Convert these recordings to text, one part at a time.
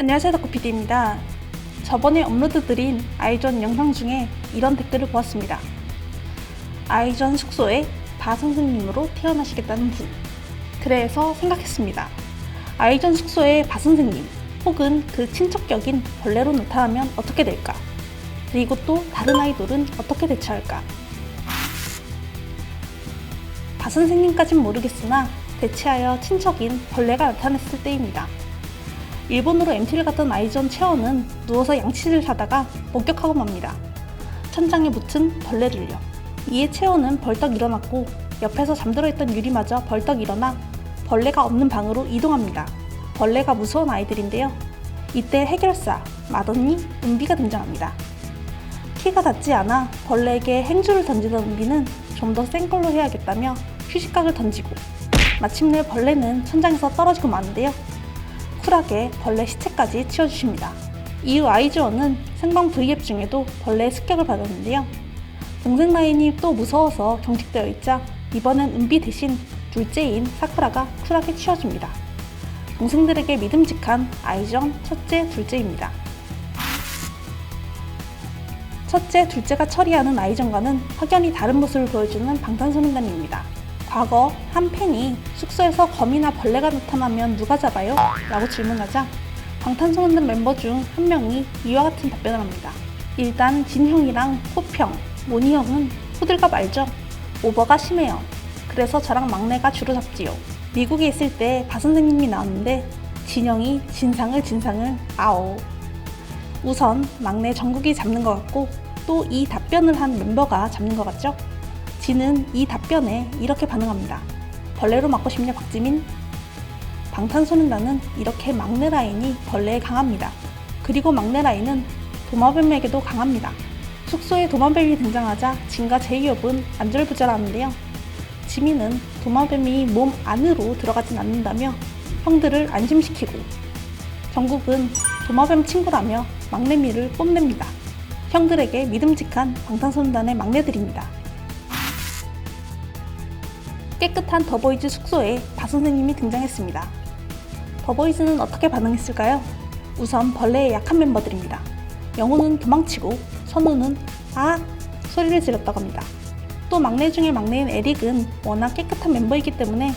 안녕하세요 덕후PD입니다. 저번에 업로드드린 아이전 영상 중에 이런 댓글을 보았습니다. 아이전 숙소에 바 선생님으로 태어나시겠다는 분. 그래서 생각했습니다. 아이전 숙소에 바 선생님 혹은 그 친척격인 벌레로 나타나면 어떻게 될까? 그리고 또 다른 아이돌은 어떻게 대처할까? 바 선생님까진 모르겠으나 대체하여 친척인 벌레가 나타났을 때입니다. 일본으로 MT를 갔던 아이전 채원은 누워서 양치를 하다가 목격하고 맙니다. 천장에 붙은 벌레를요. 이에 채원은 벌떡 일어났고 옆에서 잠들어 있던 유리마저 벌떡 일어나 벌레가 없는 방으로 이동합니다. 벌레가 무서운 아이들인데요. 이때 해결사, 맏언니, 은비가 등장합니다. 키가 닿지 않아 벌레에게 행주를 던지던 은비는 좀 더 센 걸로 해야겠다며 휴식각을 던지고 마침내 벌레는 천장에서 떨어지고 마는데요. 쿨하게 벌레 시체까지 치워주십니다. 이후 아이즈원은 생방 V앱 중에도 벌레의 습격을 받았는데요. 동생 라인이 또 무서워서 경직되어 있자 이번엔 은비 대신 둘째인 사쿠라가 쿨하게 치워줍니다. 동생들에게 믿음직한 아이전 첫째, 둘째입니다. 첫째, 둘째가 처리하는 아이전과는 확연히 다른 모습을 보여주는 방탄소년단입니다. 과거 한 팬이 숙소에서 거미나 벌레가 나타나면 누가 잡아요? 라고 질문하자 방탄소년단 멤버 중 한 명이 이와 같은 답변을 합니다. 일단 진형이랑 호평, 모니 형은 호들갑 알죠? 오버가 심해요. 그래서 저랑 막내가 주로 잡지요. 미국에 있을 때 바 선생님이 나왔는데 진형이 진상을 진상을 아오. 우선 막내 정국이 잡는 것 같고 또 이 답변을 한 멤버가 잡는 것 같죠? 진은 이 답변에 이렇게 반응합니다. 벌레로 맞고 싶냐 박지민? 방탄소년단은 이렇게 막내 라인이 벌레에 강합니다. 그리고 막내 라인은 도마뱀에게도 강합니다. 숙소에 도마뱀이 등장하자 진과 제이홉은 안절부절하는데요. 지민은 도마뱀이 몸 안으로 들어가진 않는다며 형들을 안심시키고 정국은 도마뱀 친구라며 막내미를 뽐냅니다. 형들에게 믿음직한 방탄소년단의 막내들입니다. 깨끗한 더보이즈 숙소에 바 선생님이 등장했습니다. 더보이즈는 어떻게 반응했을까요? 우선 벌레의 약한 멤버들입니다. 영호는 도망치고 선우는 아 소리를 질렀다고 합니다. 또 막내 중에 막내인 에릭은 워낙 깨끗한 멤버이기 때문에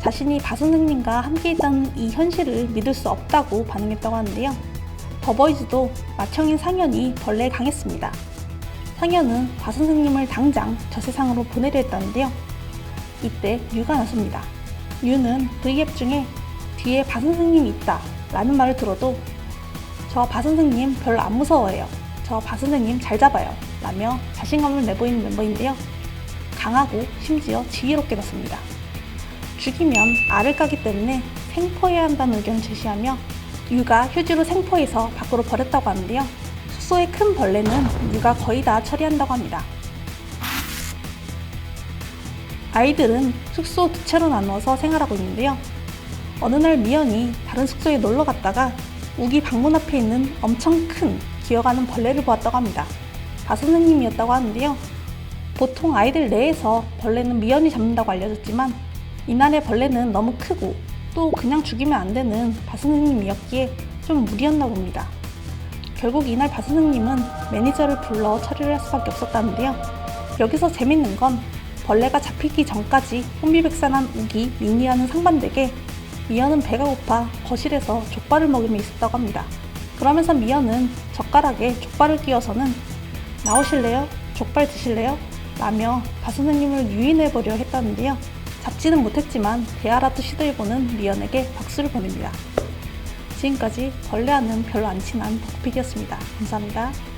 자신이 바 선생님과 함께 있다는 이 현실을 믿을 수 없다고 반응했다고 하는데요. 더보이즈도 맏형인 상현이 벌레에 강했습니다. 상현은 바 선생님을 당장 저 세상으로 보내려 했다는데요. 이때 유가 나섭니다. 유는 V앱 중에 뒤에 바 선생님이 있다 라는 말을 들어도 저 바 선생님 별로 안 무서워해요. 저 바 선생님 잘 잡아요. 라며 자신감을 내보이는 멤버인데요. 강하고 심지어 지혜롭게 났습니다. 죽이면 알을 까기 때문에 생포해야 한다는 의견을 제시하며 유가 휴지로 생포해서 밖으로 버렸다고 하는데요. 숙소의 큰 벌레는 유가 거의 다 처리한다고 합니다. 아이들은 숙소 두 채로 나누어서 생활하고 있는데요. 어느 날 미연이 다른 숙소에 놀러 갔다가 우기 방문 앞에 있는 엄청 큰 기어가는 벌레를 보았다고 합니다. 바 선생님이었다고 하는데요. 보통 아이들 내에서 벌레는 미연이 잡는다고 알려졌지만 이날의 벌레는 너무 크고 또 그냥 죽이면 안 되는 바 선생님이었기에 좀 무리였나 봅니다. 결국 이날 바 선생님은 매니저를 불러 처리를 할 수밖에 없었다는데요. 여기서 재밌는 건 벌레가 잡히기 전까지 혼비백산한 우기, 민니와는 상반되게 미연은 배가 고파 거실에서 족발을 먹으며 있었다고 합니다. 그러면서 미연은 젓가락에 족발을 끼워서는 나오실래요? 족발 드실래요? 라며 바 선생님을 유인해보려 했다는데요. 잡지는 못했지만 대하라도 시도해보는 미연에게 박수를 보냅니다. 지금까지 벌레와는 별로 안 친한 덕피디였습니다. 감사합니다.